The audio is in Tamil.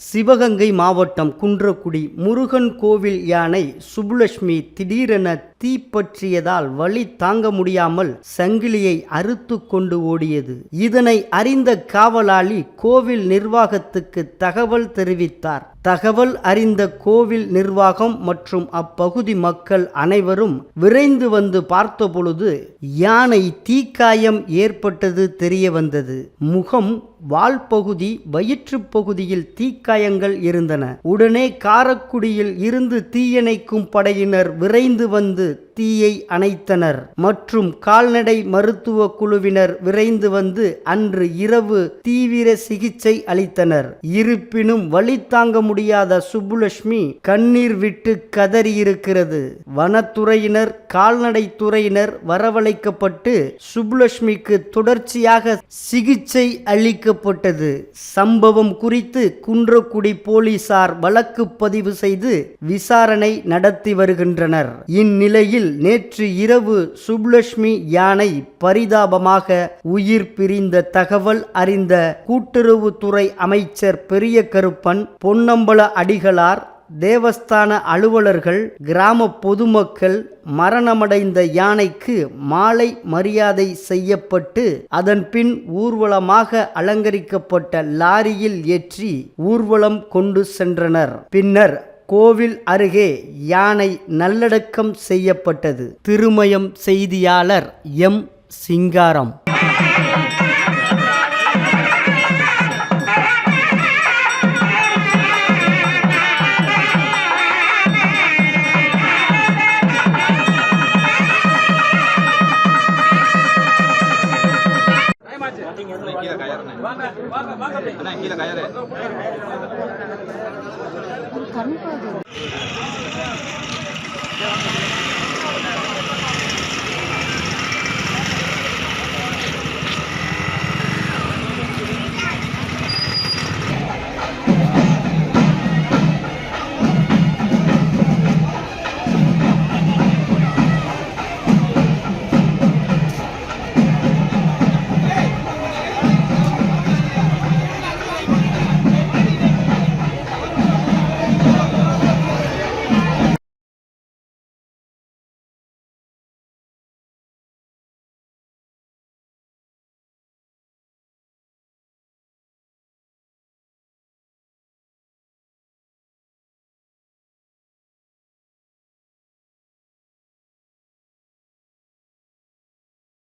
சிவகங்கை மாவட்டம் குன்றக்குடி முருகன் கோவில் யானை சுப்புலட்சுமி திடீரென தீப்பற்றியதால் வழி தாங்க முடியாமல் சங்கிலியை அறுத்து கொண்டு ஓடியது. இதனை அறிந்த காவலாளி கோவில் நிர்வாகத்துக்கு தகவல் தெரிவித்தார். தகவல் அறிந்த கோவில் நிர்வாகம் மற்றும் அப்பகுதி மக்கள் அனைவரும் விரைந்து வந்து பார்த்தபொழுது யானை தீக்காயம் ஏற்பட்டது தெரிய வந்தது. முகம் வால் பகுதி வயிற்றுப் பகுதியில் தீக்காயங்கள் இருந்தன. உடனே காரக்குடியில் இருந்து தீயணைக்கும் படையினர் விரைந்து வந்து தீயை அணைத்தனர். மற்றும் கால்நடை மருத்துவ குழுவினர் விரைந்து வந்து அன்று இரவு தீவிர சிகிச்சை அளித்தனர். இருப்பினும் வழி தாங்க முடியாத சுப்புலட்சுமி கண்ணீர் விட்டு கதறியிருக்கிறது. வனத்துறையினர் கால்நடைத்துறையினர் வரவழைக்கப்பட்டு சுப்புலட்சுமிக்கு தொடர்ச்சியாக சிகிச்சை அளிக்கப்பட்டது. சம்பவம் குறித்து குன்றக்குடி போலீசார் வழக்கு பதிவு செய்து விசாரணை நடத்தி வருகின்றனர். இந்நிலை இந்நிலையில் நேற்று இரவு சுப்லட்சுமி யானை பரிதாபமாக உயிர் பிரிந்த தகவல் அறிந்த கூட்டுறவுத்துறை அமைச்சர் பெரிய கருப்பன் பொன்னம்பல அடிகளார் தேவஸ்தான அலுவலர்கள் கிராம பொதுமக்கள் மரணமடைந்த யானைக்கு மாலை மரியாதை செய்யப்பட்டு அதன் பின் ஊர்வலமாக அலங்கரிக்கப்பட்ட லாரியில் ஏற்றி ஊர்வலம் கொண்டு சென்றனர். பின்னர் கோவில் அருகே யானை நல்லடக்கம் செய்யப்பட்டது. திருமயம் செய்தியாளர் எம். சிங்காரம். அண்ணா, கீழே கயறுண்ணே. அண்ணா, கீழே கயறு. கருப்பாது